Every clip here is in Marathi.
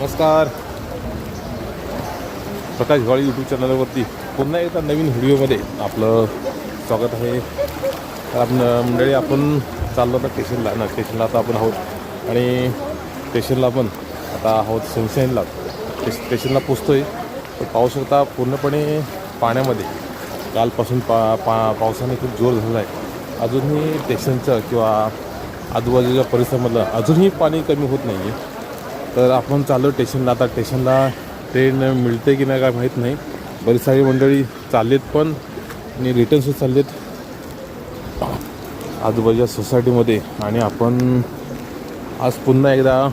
नमस्कार. प्रकाश हिवाळी यूट्यूब चॅनलवरती पुन्हा एकदा नवीन व्हिडिओमध्ये आपलं स्वागत आहे. आपण मंडळी आपण चाललो आता स्टेशनला ना स्टेशनला आता आपण आहोत. आणि स्टेशनला आपण आता आहोत सनशाईनला स्टे स्टेशनला पोचतो आहे तर पाहू शकता पूर्णपणे पाण्यामध्ये. कालपासून पा पा पावसाने खूप जोर झाला आहे अजूनही स्टेशनचं किंवा आजूबाजूच्या परिसरामधलं अजूनही पाणी कमी होत नाही आहे तर आपण चाललो स्टेशनला. आता स्टेशनला ट्रेन मिळते की नाही काय माहीत नाही. बरीच सारी मंडळी चाललेत पण आणि रिटर्नसुद्धा चाललेत. आजूबाजूच्या सोसायटीमध्ये आणि आपण आज पुन्हा एकदा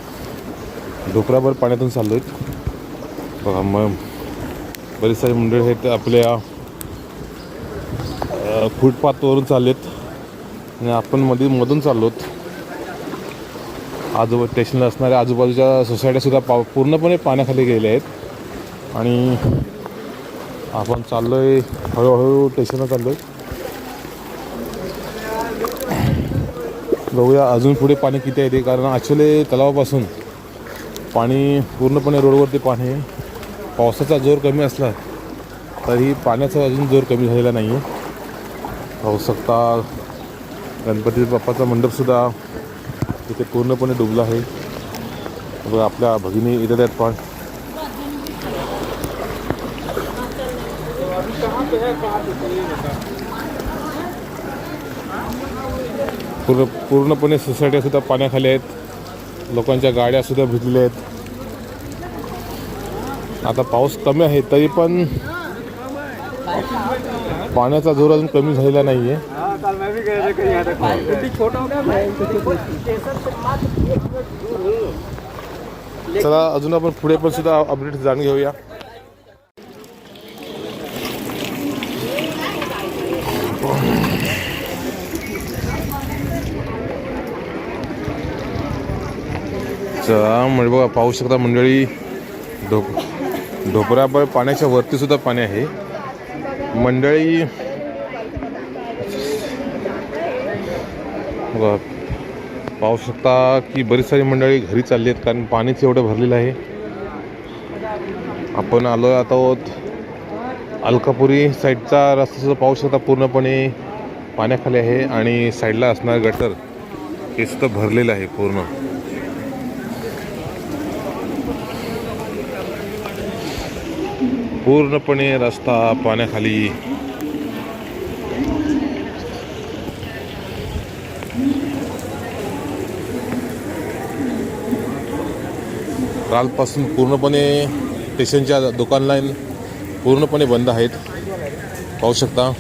ढोकराभर पाण्यातून चाललो आहेत बघा मग बरीच सारी मंडळी आहेत आपल्या फुटपाथवरून फुटपाथवरून चाललेत. आणि आपण मध्ये मधून चाललोत. आजूबा स्टेशनला असणाऱ्या आजूबाजूच्या सोसायट्यासुद्धा पा पूर्णपणे पाण्याखाली गेल्या आहेत. आणि आपण चाललो आहे हळूहळू स्टेशनला चाललो आहे बघूया अजून पुढे पाणी किती आहे ते कारण ॲक्च्युली तलावापासून पाणी पूर्णपणे रोडवरती पाणी आहे. पावसाचा जोर कमी असला तरी पाण्याचा अजून जोर कमी झालेला नाही आहे पाहू शकता गणपती बाप्पाचा मंडपसुद्धा तिथे पूर्णपणे डुबला आहे. बघा आपल्या भगिनी इथे त्यात पण. पूर्ण पूर्णपणे सोसायट्या सुद्धा पाण्याखाली आहेत. लोकांच्या गाड्या सुद्धा भिजलेल्या आहेत. आता पाऊस कमी आहे तरी पण पाण्याचा जोर अजून कमी झालेला नाही आहे कल मैं भी गया था कहीं आता कुछ छोटा हो गया मैं चला अजून आपण पुढे पण सुद्धा अपडेट जाणून घेऊया. चला म्हणजे बघा पाहू शकता मंडळी ढोप ढोपराबर पाण्याच्या वरती सुद्धा पाणी आहे. मंडळी बघा पाहू शकता की बरीच सारी मंडळी घरी चालली आहेत कारण पाणीच एवढं भरलेलं आहे. आपण आलो आता आहोत अलकापुरी साईडचा रस्ता सुद्धा पाहू शकता पूर्णपणे पाण्याखाली आहे आणि साईडला असणारं गटर हे सुद्धा भरलेलं आहे पूर्ण. पूर्णपणे रस्ता पाण्याखाली कालपासून पूर्णपणे स्टेशनच्या दुकान लाईन पूर्णपणे बंद आहेत. पाहू शकता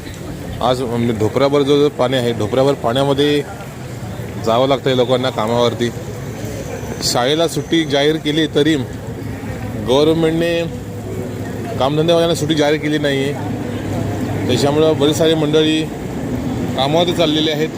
आज म्हणजे ढोपऱ्यावर जो जो पाणी आहे ढोपऱ्यावर पाण्यामध्ये जावं लागतं आहे लोकांना कामावरती. शाळेला सुट्टी जाहीर केली तरी गव्हर्नमेंटने कामधंद्यावाल्यांना सुट्टी जाहीर केली नाही आहे त्याच्यामुळं बरेच सारे मंडळी कामावरती चाललेले आहेत.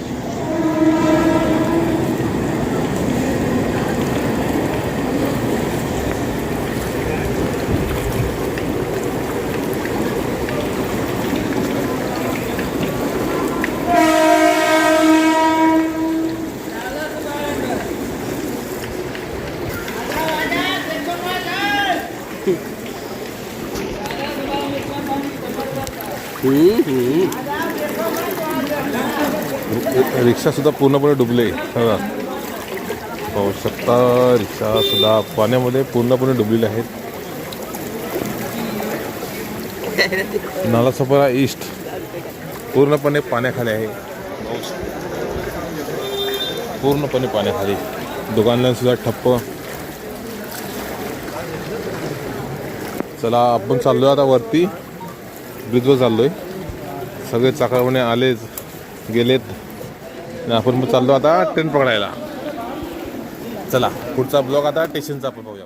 रिक्षासुद्धा पूर्णपणे डुबले बघा पाहू शकता रिक्षासुद्धा पाण्यामध्ये पूर्णपणे डुबलेले आहेत. नालासोपारा ईस्ट पूर्णपणे पाण्याखाली आहे. पूर्णपणे पाण्याखाली. दुकानला ठप्प. चला आपण चाललो आता वरती. ब्रिजवर आहे सगळे चाकावणे आलेच गेलेत. आणि आपण मग चाललो आता ट्रेन पकडायला. चला पुढचा ब्लॉग आता स्टेशनचा आपण पाहूया